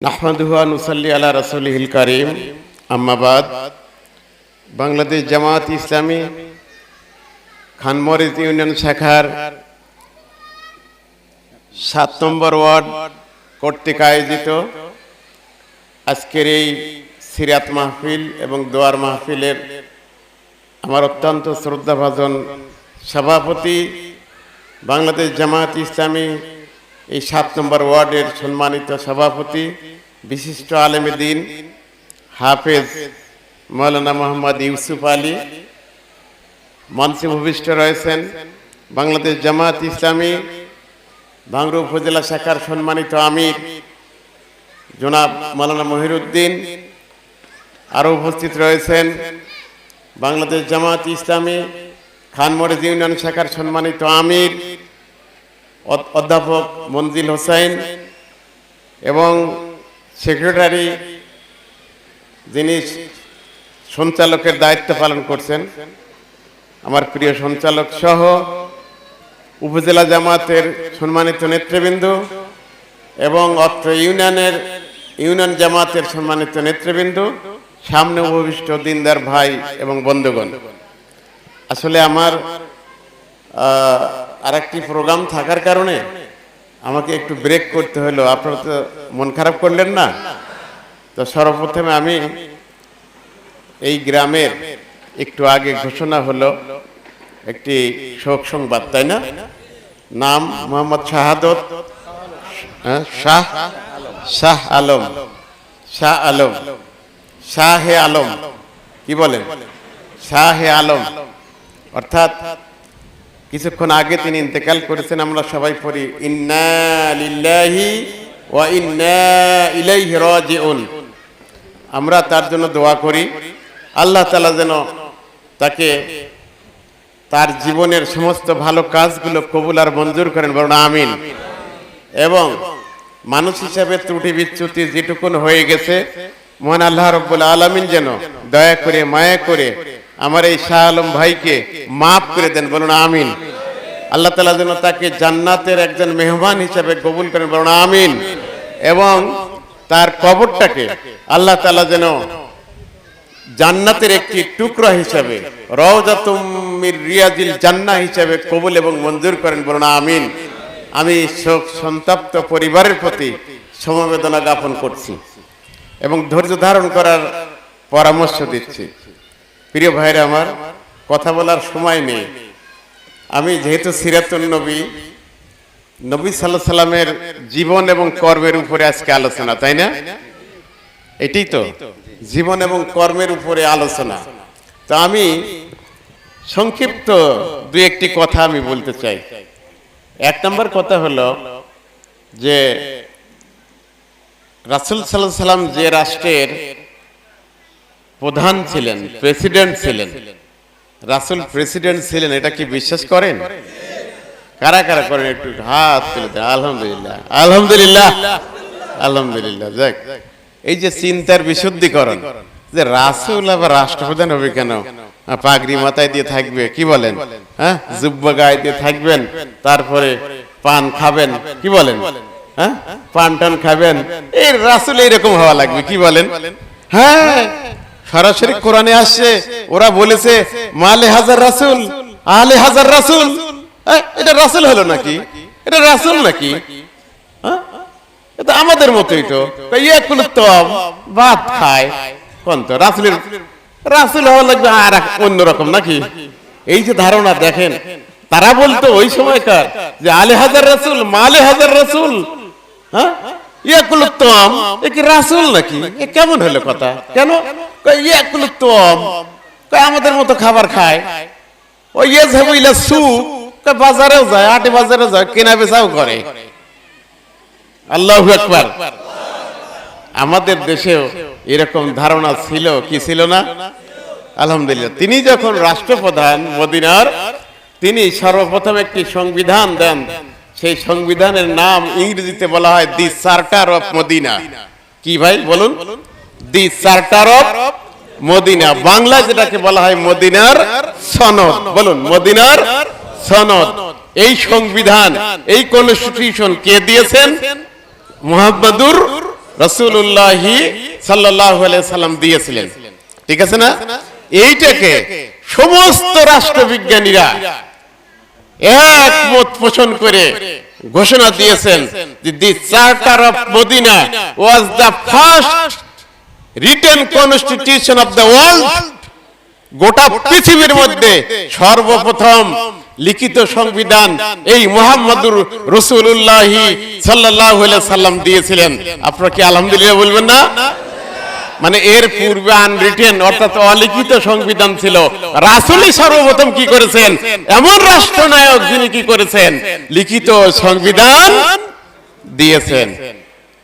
নুসাল্লি আলা আম্মাবাদ বাংলাদেশ জামাত ইসলামী খানমরিজ ইউনিয়ন শাখার সাত নম্বর ওয়ার্ড কর্তৃক আয়োজিত আজকের এই সিরাত মাহফিল এবং দোয়ার মাহফিলের আমার অত্যন্ত শ্রদ্ধাভাজন সভাপতি বাংলাদেশ জামাত ইসলামী এই সাত নম্বর ওয়ার্ডের সম্মানিত সভাপতি বিশিষ্ট আলেমে দিন হাফেজ মৌলানা মোহাম্মদ ইউসুফ আলী। মঞ্চে ভূমিষ্ঠ রয়েছেন বাংলাদেশ জামাত ইসলামী ভাঙ্গরু উপজেলা শাখার সম্মানিত আমির জনাব মৌলানা মহিরুদ্দিন। আরও উপস্থিত রয়েছেন বাংলাদেশ জামাত ইসলামী খানমরিজ ইউনিয়ন শাখার সম্মানিত আমির অধ্যাপক মঞ্জিল হোসেন এবং সেক্রেটারি যিনি সঞ্চালকের দায়িত্ব পালন করছেন, আমার প্রিয় সঞ্চালক সহ উপজেলা জামাতের সম্মানিত নেতৃবৃন্দ এবং অত্র ইউনিয়নের ইউনিয়ন জামাতের সম্মানিত নেতৃবৃন্দ, সামনে উপবিষ্ট দিনদার ভাই এবং বন্ধুগণ। আসলে আমার আর একটি প্রোগ্রাম থাকার কারণে আমাকে একটু ব্রেক করতে হলো। আপনারা তো মন খারাপ করলেন না? তো সর্বপ্রথমে আমি এই গ্রামের একটু আগে ঘোষণা হলো একটি শোক সংবাদ তাই না? নাম মোহাম্মদ শাহাদত হ্যাঁ, শাহ শাহ আলম শাহ আলম শাহে আলম কি বলেন শাহে আলম। অর্থাৎ কিছুক্ষণ আগে তিনি ইন্তেকাল করেছেন, আমরা সবাই পড়ি, ইন্না ওয়া ইন্না ইলাইহি রাজিউন। আমরা তার জন্য দোয়া করি, আল্লাহ তাআলা যেন তাকে তার জীবনের সমস্ত ভালো কাজগুলো কবুল আর মঞ্জুর করেন বলুন আমিন। এবং মানুষ হিসাবে ত্রুটি বিচ্যুতি যেটুকুন হয়ে গেছে, মহান আল্লাহ রব্বুল আলমিন যেন দয়া করে, মায়া করে আমার এই শাহ আলম ভাইকে মাফ করে দেন, বলুন আমিন। আল্লাহ তালা যেন তাকে জান্নাতের একজন মেহমান হিসাবে কবুল করেন, বলুন আমিন। এবং তার কবরটাকে আল্লাহ তালা যেন জান্নাতের একটি টুকরা হিসাবে রওজাতুমির রিয়াজিল জান্নাহ হিসাবে কবুল এবং মঞ্জুর করেন, বলুন আমিন। আমি শোক সন্তপ্ত পরিবারের প্রতি সমবেদনা জ্ঞাপন করছি এবং ধৈর্য ধারণ করার পরামর্শ দিচ্ছি। প্রিয় ভাইরা আমার, কথা বলার সময় নেই। আমি যেহেতু সিরাতুল নবী নবী সাল্লাহ সাল্লামের জীবন এবং কর্মের উপরে আজকে আলোচনা, তাই না? এটাই তো। জীবন এবং কর্মের উপরে আলোচনা। তো আমি সংক্ষিপ্ত দুই একটি কথা আমি বলতে চাই। এক নম্বর কথা হলো যে রাসুল সাল্লাহ সাল্লাম যে রাষ্ট্রের প্রধান ছিলেন, প্রেসিডেন্ট ছিলেন। রাসুল প্রেসিডেন্ট ছিলেন, এটা কি বিশ্বাস করেন? কারা কারা করেন? একটু হাত তুলে দেন, আলহামদুলিল্লাহ। আলহামদুলিল্লাহ। আলহামদুলিল্লাহ, যাক। এই যে চিন্তার বিশুদ্ধিকরণ, যে রাসুল আবার রাষ্ট্রপ্রধান হবে কেন? পাগড়ি মাথায় দিয়ে থাকবে, কি বলেন? হ্যাঁ? জুব্বা গায়ে দিয়ে থাকবেন, তারপরে পান খাবেন, কি বলেন? হ্যাঁ? পান টান খাবেন। এই রাসুল এইরকম হওয়া লাগবে, কি বলেন? হ্যাঁ? সরাসরি কোরআনে আসছে ওরা বলেছে মালে হাজার রাসুল আলে হাজার রাসুল। এই, এটা রাসুল হলো নাকি? এটা রাসুল নাকি? হ্যাঁ? এটা আমাদের মতোই তো। কোন তো হওয়া লাগবে আর অন্যরকম নাকি? এই যে ধারণা দেখেন তারা বলতো ওই সময়কার যে আলে হাজার রাসুল মালে হাজার রাসুল। হ্যাঁ? আমাদের মতো খাবার খায়। বাজারেও যায় আটে বাজারেও যায়, কেনা বেচাও করে। আল্লাহু আমাদের দেশেও এরকম ধারণা ছিল, কি ছিল না? আলহামদুলিল্লাহ। তিনি যখন রাষ্ট্রপ্রধান মদিনার, তিনি সর্বপ্রথম একটি সংবিধান দেন। সেই সংবিধানের নাম ইংরেজিতে বলা হয় দি চার্টার অফ মদিনা। কি ভাই বলুন? The charter of Medina. Bangla যেটাকে বলা হয় মদিনার সনদ। বলুন মদিনার সনদ। এই সংবিধান এই কনস্টিটিউশন কে দিয়েছেন? মোহাম্মদুর রসুল্লাহি সাল্লাহ সাল্লাম দিয়েছিলেন। ঠিক আছে না? এইটাকে সমস্ত রাষ্ট্রবিজ্ঞানীরা একমত পোষণ করে ঘোষণা দিয়েছেন যে the charter of Medina was the first written constitution of the world. গোটা পৃথিবীর মধ্যে সর্বপ্রথম লিখিত সংবিধান এই মোহাম্মদুর রসুল্লাহি সাল্লাহ সাল্লাম দিয়েছিলেন। আপনারা কি আলহামদুলিল্লাহ বলবেন না। মানে এর পূর্বে আনরিটেন অর্থাৎ অলিখিত সংবিধান ছিল। রাসুলই সর্বপ্রথম কি করেছেন? এমন রাষ্ট্রনায়ক যিনি কি করেছেন? লিখিত সংবিধান দিয়েছেন।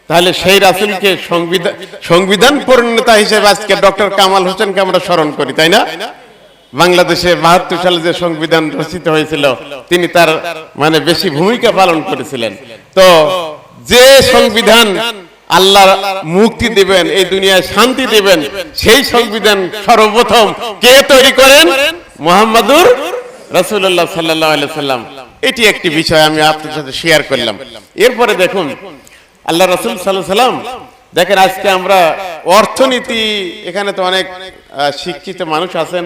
তাহলে সেই রাসুলকে সংবিধান সংবিধান পরিণতা হিসেবে আজকে ডক্টর কামাল হোসেনকে আমরা স্মরণ করি, তাই না? বাংলাদেশে বাহাত্তর সালে যে সংবিধান রচিত হয়েছিল, তিনি তার মানে বেশি ভূমিকা পালন করেছিলেন। তো যে সংবিধান আল্লাহ মুক্তি দিবেন এই দুনিয়ায় শান্তি দিবেন সেই সংবিধান সর্বপ্রথম কে তৈরি করেন? মোহাম্মদুর সাল্লাল্লাহু সাল্লাম এটি একটি বিষয় আমি আপনার সাথে শেয়ার করলাম। এরপরে দেখুন আল্লাহ রাসূল আলাইহি সাল্লাম দেখেন আজকে আমরা অর্থনীতি এখানে তো অনেক শিক্ষিত মানুষ আছেন।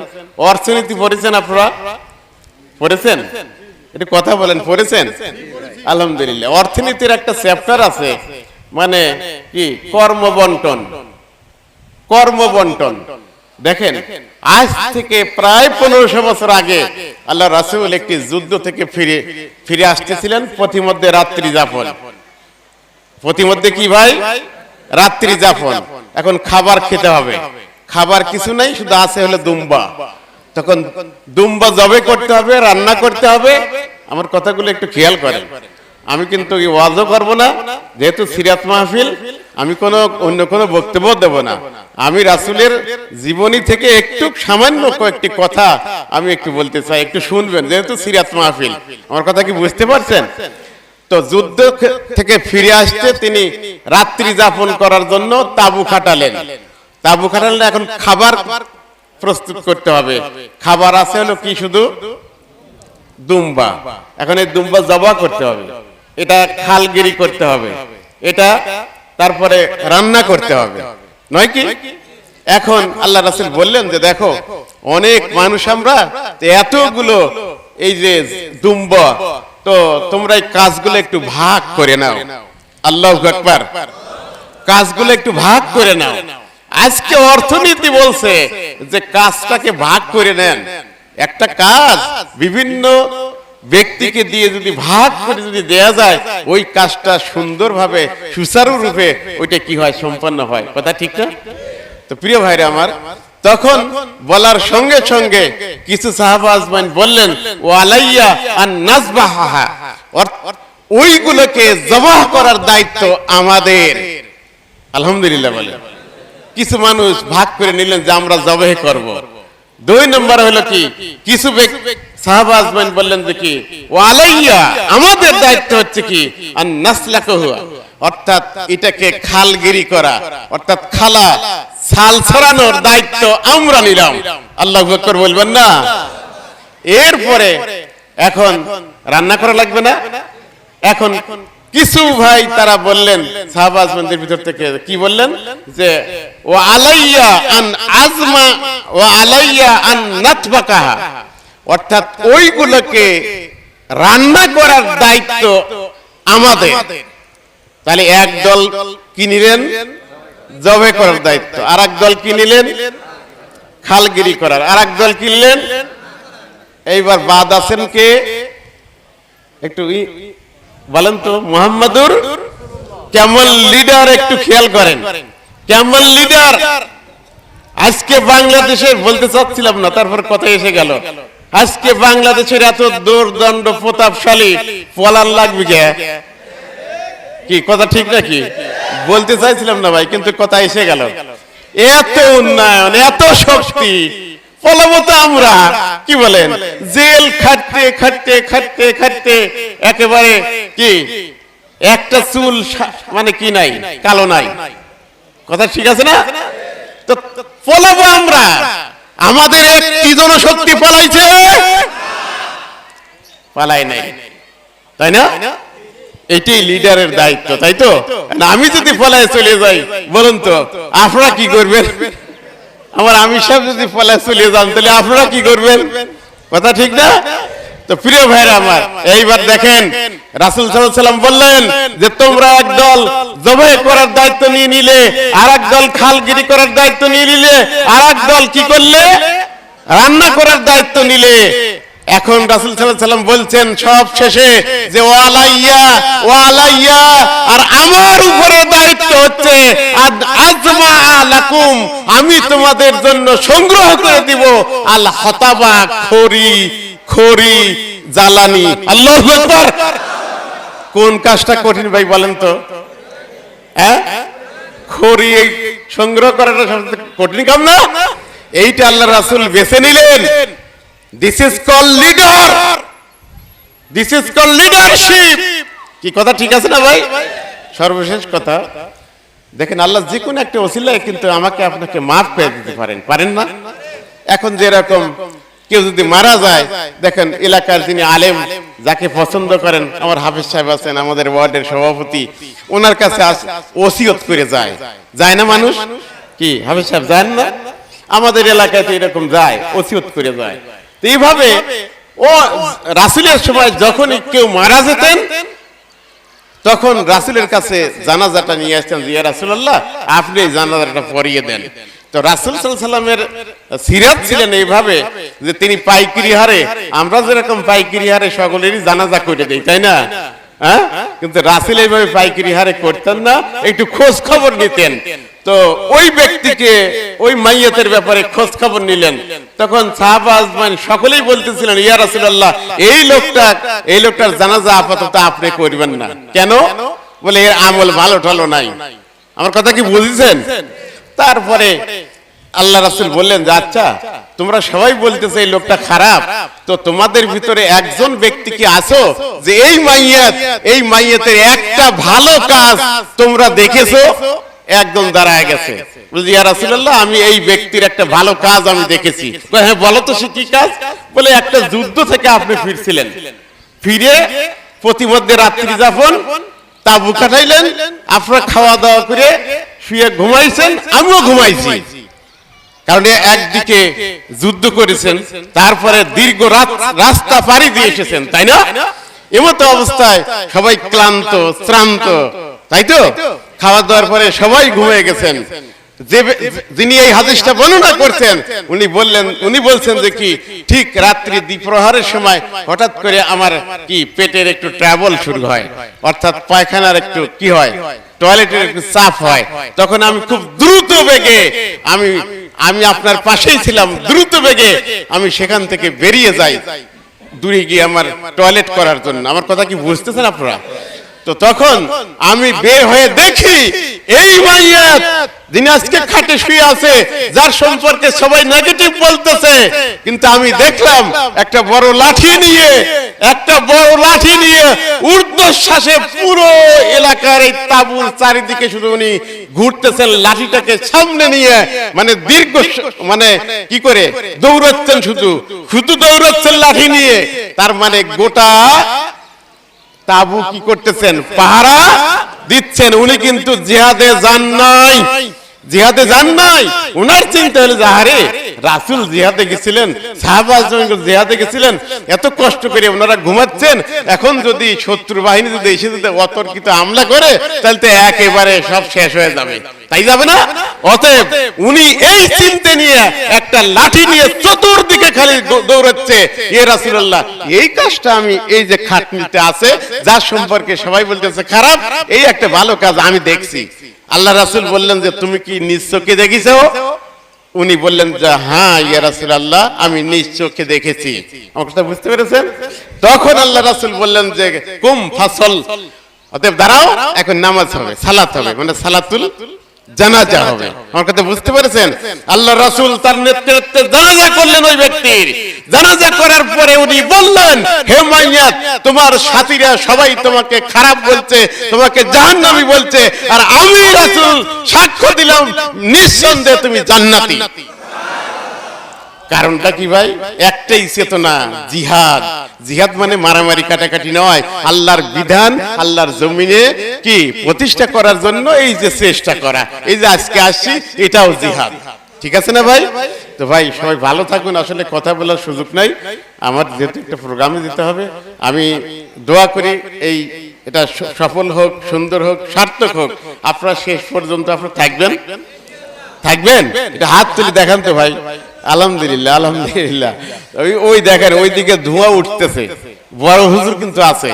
অর্থনীতি পড়েছেন আপনারা? পড়েছেন? একটু কথা বলেন পড়েছেন? আলহামদুলিল্লাহ। অর্থনীতির একটা চ্যাপ্টার আছে। মানে কি? কর্মবন্টন। কর্মবন্টন। দেখেন আজ থেকে প্রায় পনেরোশো বছর আগে আল্লাহ রাসুল একটি যুদ্ধ থেকে ফিরে ফিরে আসতেছিলেন পথিমধ্যে রাত্রি যাপন। পথিমধ্যে কি ভাই? রাত্রি যাপন। এখন খাবার খেতে হবে। খাবার কিছু নাই শুধু আছে হলো দুম্বা। তখন দুম্বা জবে করতে হবে রান্না করতে হবে। আমার কথাগুলো একটু খেয়াল করেন। আমি কিন্তু ওয়াজও করব না? যেহেতু সিরাত মাহফিল, আমি কোনো অন্য কোনো বক্তব্য দেব না। আমি রাসুলের জীবনী থেকে একটু সামান্য কয়েকটি কথা আমি একটু বলতে চাই, একটু শুনবেন, যেহেতু সিরাত মাহফিল। আমার কথা কি বুঝতে পারছেন? তো যুদ্ধ থেকে ফিরে আসতে তিনি রাত্রি যাপন করার জন্য তাবু খাটালেন। তাবু খাটালেন এখন খাবার প্রস্তুত করতে হবে। খাবার আছে হলো কি শুধু? দুম্বা। এখন এই দুম্বা জবা করতে হবে। এটা খালগিরি করতে হবে। এটা তারপরে রান্না করতে হবে। নয় কি? এখন আল্লাহ রাসুল বললেন যে দেখো, অনেক মানুষ আমরা এতগুলো এই যে দুম্বা, তো তোমরা এই কাজগুলো একটু ভাগ করে নাও। আল্লাহ আকবার। কাজগুলো একটু ভাগ করে নাও। আজকে অর্থনীতি বলছে যে কাজটাকে ভাগ করে নেন। একটা কাজ বিভিন্ন ব্যক্তিকে দিয়ে যদি ভাগ করে যদি দেয়া যায়, ওই কাজটা সুন্দরভাবে, সুচারু রূপে ওইটা কি হয়, সম্পন্ন হয়। কথা ঠিক না? তো প্রিয় ভাইরা আমার, তখন বলার সঙ্গে সঙ্গে কিছু বললেন, ও আলাইয়া আর ওইগুলোকে জবাহ করার দায়িত্ব আমাদের। আলহামদুলিল্লাহ বলে কিছু মানুষ ভাগ করে নিলেন যে আমরা জবাহ করব। দুই নম্বর হলো কি, কিছু বললেন যে কি? ও আমাদের দায়িত্ব হচ্ছে কি? আর নাসলাকে হুয়া। অর্থাৎ এটাকে খালগিরি করা, অর্থাৎ খালা ছড়ানোর দায়িত্ব আমরা নিলাম। আল্লাহ বলবেন না? এরপরে এখন রান্না করা লাগবে না? এখন কিছু ভাই তারা বললেন শাহবাজ মন্দির ভিতর থেকে কি বললেন? যে ও আলাইয়া আন আজমা ও আলাইয়া আন নাতবাকাহা। অর্থাৎ ওইগুলোকে রান্না করার দায়িত্ব আমাদের। তাহলে এক দল কি নিলেন? জবে করার দায়িত্ব। আর এক দল কি নিলেন? খালগিরি করার। আর এক দল কিনলেন এইবার বাদ আছেন কে? একটু বলেন তো, মোহাম্মদুর? কেমন লিডার একটু খেয়াল করেন। কেমন লিডার আজকে বাংলাদেশের বলতে চাচ্ছিলাম না, তারপর কথা এসে গেল। আজকে বাংলাদেশের এত দৌর্দণ্ড প্রতাপশালী পলার লাগবে কে? কি, কথা ঠিক নাকি? বলতে চাইছিলাম না ভাই, কিন্তু কথা এসে গেল। এত উন্নয়ন, এত শক্তি আমরা। কি বলেন? জেল খাটতে খাটতে খাটতে খাটতে, একেবারে কি? একটা চুল মানে কি নাই? কালো নাই। কথা ঠিক আছে না? তো ফলাবো আমরা। আমাদের একটি জনশক্তি পালাইছে। পালাই নাই। তাই না? এটি লিডারের দায়িত্ব, তাই তো? আমি যদি পলায় চলে যাই, বলুন তো, আপনারা কি করবেন? আমার আমি সব যদি পলায় চলে যান, তাহলে আপনারা কি করবেন? কথা ঠিক না? তো প্রিয় ভাইরা আমার এইবার দেখেন রাসুল সাল্লাম বললেন যে তোমরা একদল জবাই করার দায়িত্ব নিয়ে নিলে আর দল খালগিরি করার দায়িত্ব নিয়ে নিলে আর দল কি করলে? রান্না করার দায়িত্ব নিলে। এখন রাসুল সাল্লাম বলছেন সব শেষে যে ও আলাইয়া ও আলাইয়া আর আমার উপরে দায়িত্ব হচ্ছে আজমা আলাকুম আমি তোমাদের জন্য সংগ্রহ করে দিব আল হতাবা খড়ি খড়ি জ্বালানি। আল্লাহ কোন কাজটা কঠিন ভাই বলেন তো? হ্যাঁ? খড়ি এই সংগ্রহ করাটা কঠিন কাম না? এইটা আল্লাহ রাসূল বেছে নিলেন। This is call leader this is call leadership কি কথা ঠিক আছে না ভাই? সর্বশেষ কথা দেখেন আল্লাহ যে কোনো একটা ওসিলায় কিন্তু আমাকে আপনাকে মাফ পেয়ে দিতে পারেন। পারেন না? এখন যেরকম কেউ যদি মারা যায় দেখেন এলাকার যিনি আলেম যাকে পছন্দ করেন আমার হাফিজ সাহেব আছেন আমাদের ওয়ার্ডের সভাপতি ওনার কাছে ওসিয়ত করে যায়। যায় না মানুষ? কি হাফিজ সাহেব যায় না? আমাদের এলাকায় তো এরকম যায় ওসিয়ত করে যায়। তো এইভাবে ও রাসুলের সময় যখনই কেউ মারা যেতেন তখন রাসুলের কাছে জানাজাটা নিয়ে আসতেন জিয়া রাসুল্লাহ আপনি জানাজাটা পরিয়ে দেন। তো রাসুল সাল্লামের সিরাত ছিলেন এইভাবে যে তিনি পাইকিরি হারে, আমরা যেরকম পাইকিরি হারে সকলেরই জানাজা করে দেই, তাই না? হ্যাঁ? কিন্তু রাসুল এইভাবে পাইকিরি হারে করতেন না, একটু খোঁজ খবর নিতেন। তো ওই ব্যক্তিকে, ওই মাইয়াতের ব্যাপারে খোঁজ খবর নিলেন। তখন সাহাবাজ মানে সকলেই বলতেছিলেন, ইয়া রাসূলুল্লাহ, এই লোকটা, এই লোকটার জানাজা আপাতত আপনি করবেন না। কেন? বলে, এর আমল ভালো টালো নাই। আমার কথা কি বুঝেছেন? তারপরে আল্লাহ রাসূল বললেন যে আচ্ছা তোমরা সবাই বলতেছে এই লোকটা খারাপ। তো তোমাদের ভিতরে একজন ব্যক্তি কি আছো? যে এই মাইয়াত, এই মাইয়াতের একটা ভালো কাজ তোমরা দেখেছ? একদম দাঁড়ায় গেছে। আমি এই ব্যক্তির একটা ভালো কাজ আমি দেখেছি। হ্যাঁ বলো তো সে কি কাজ? বলে, একটা যুদ্ধ থেকে আপনি ফিরছিলেন। ফিরে প্রতিমধ্যে রাত্রি যাপন, তাবু কাটাইলেন, আপনারা খাওয়া দাওয়া করে শুয়ে ঘুমাইছেন, আমিও ঘুমাইছি। কারণ একদিকে যুদ্ধ করেছেন, তারপরে দীর্ঘ রাত রাস্তা পাড়ি দিয়ে এসেছেন, তাই না? এমতো অবস্থায় সবাই ক্লান্ত, শ্রান্ত, তাই তো? খাওয়া দাওয়ার পরে সবাই ঘুমিয়ে গেছেন। যে যিনি এই হাদিসটা বর্ণনা করছেন, উনি বললেন, উনি বলছেন যে কি, ঠিক রাত্রি দ্বিপ্রহরের সময় হঠাৎ করে আমার কি পেটের একটু ট্রাভেল শুরু হয়। অর্থাৎ পায়খানার একটু কি হয়? টয়লেটের একটু চাপ হয়। তখন আমি খুব দ্রুত বেগে আমি আমি আপনার পাশেই ছিলাম, দ্রুত বেগে আমি সেখান থেকে বেরিয়ে যাই। দূরে গিয়ে আমার টয়লেট করার জন্য। আমার কথা কি বুঝতেছেন আপনারা? তো তখন আমি বের হয়ে দেখি এই মাইয়াত যিনি আজকে খাটে শুয়ে আছে যার সম্পর্কে সবাই নেগেটিভ বলতেছে। কিন্তু আমি দেখলাম একটা বড় লাঠি নিয়ে একটা বড় লাঠি নিয়ে ঊর্ধ্বশ্বাসে পুরো এলাকার এই তাবুর চারিদিকে শুধু উনি ঘুরতেছেন লাঠিটাকে সামনে নিয়ে মানে দীর্ঘ মানে কি করে দৌড়াচ্ছেন শুধু শুধু। দৌড়াচ্ছেন লাঠি নিয়ে তার মানে গোটা তাবু কি করতেছেন? পাহারা দিচ্ছেন। উনি কিন্তু জিহাদে যান নাই। জিহাদে যান নাই। উনার চিন্তা হলো যাহারে রাসুল জিহাদে গেছিলেন সাহাবাজ জিহাদে গেছিলেন, এত কষ্ট করে ওনারা ঘুমাচ্ছেন। এখন যদি শত্রু বাহিনী যদি এসে যদি অতর্কিত হামলা করে, তাহলে তো একেবারে সব শেষ হয়ে যাবে। তাই যাবে না? অতএব উনি এই চিন্তা নিয়ে একটা লাঠি নিয়ে চতুর্দিকে খালি দৌড়াচ্ছে। ইয়ে রাসূলুল্লাহ, এই কাজটা আমি, এই যে খাটনিতে আছে, যার সম্পর্কে সবাই বলতেছে খারাপ, এই একটা ভালো কাজ আমি দেখছি। আল্লাহ রাসুল বললেন যে, তুমি কি নিজ চোখে দেখিছো? উনি বললেন যে হ্যাঁ ইয়া রাসুল আল্লাহ আমি নিজ চোখে দেখেছি। আমার কথা বুঝতে পেরেছেন? তখন আল্লাহ রাসুল বললেন যে, কুম ফাসল। অতএব দাঁড়াও, এখন নামাজ হবে, সালাত হবে মানে সালাতুল জানাজা হবে। আমার কথা বুঝতে আল্লাহ তার নেতৃত্বে জানাজা করলেন ওই ব্যক্তির। জানাজা করার পরে উনি বললেন, হে মাইয়াত, তোমার সাথীরা সবাই তোমাকে খারাপ বলছে, তোমাকে জাহান্নামী বলছে, আর আমি রাসূল সাক্ষ্য দিলাম, নিঃসন্দেহে তুমি জান্নাতি। কারণটা কি ভাই? একটাই চেতনা, জিহাদ। জিহাদ মানে মারামারি, কাটাকাটি নয়। আল্লাহর বিধান, আল্লাহর জমিনে কি? প্রতিষ্ঠা করার জন্য এই যে চেষ্টা করা। এই যে আজকে আসছি, এটাও জিহাদ। ঠিক আছে না ভাই? তো ভাই, সবাই ভালো থাকুন। আসলে কথা বলার সুযোগ নাই। আমার যেহেতু একটা প্রোগ্রামে দিতে হবে, আমি দোয়া করি এই এটা সফল হোক, সুন্দর হোক, সার্থক হোক। আপনারা শেষ পর্যন্ত আপনারা থাকবেন? থাকবেন? এটা হাত তুলে দেখান তো ভাই। আলহামদুলিল্লাহ আলহামদুলিল্লাহ। ওই ওই দেখেন ওইদিকে ধোঁয়া উঠতেছে। বড় হুজুর কিন্তু আছে।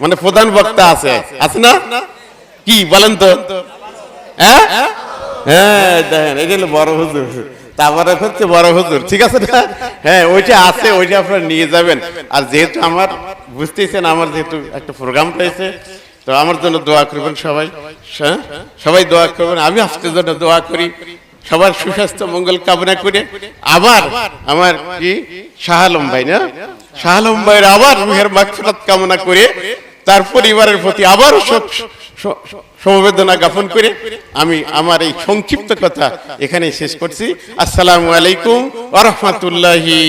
মানে প্রধান বক্তা আছে। আছে না? কি বলেন তো? হ্যাঁ? হ্যাঁ দেখেন, এই বড় হুজুর। তারপরে হচ্ছে বড় হুজুর, ঠিক আছে না? হ্যাঁ ওইটা আছে, ওইটা আপনারা নিয়ে যাবেন। আর যেহেতু আমার, বুঝতেছেন, আমার যেহেতু একটা প্রোগ্রাম পেয়েছে তো আমার জন্য দোয়া করবেন সবাই। হ্যাঁ? সবাই দোয়া করবেন, আমি আজকের জন্য দোয়া করি। সবার সুস্বাস্থ্য, মঙ্গল কামনা করে আবার আমার কি? শাহ আলম ভাই, না? শাহ আলম ভাইয়ের আবার রুহের মাগফিরাত কামনা করে তার পরিবারের প্রতি আবার সমবেদনা জ্ঞাপন করে আমি আমার এই সংক্ষিপ্ত কথা এখানে শেষ করছি। আসসালামু আলাইকুম ওয়া রাহমাতুল্লাহি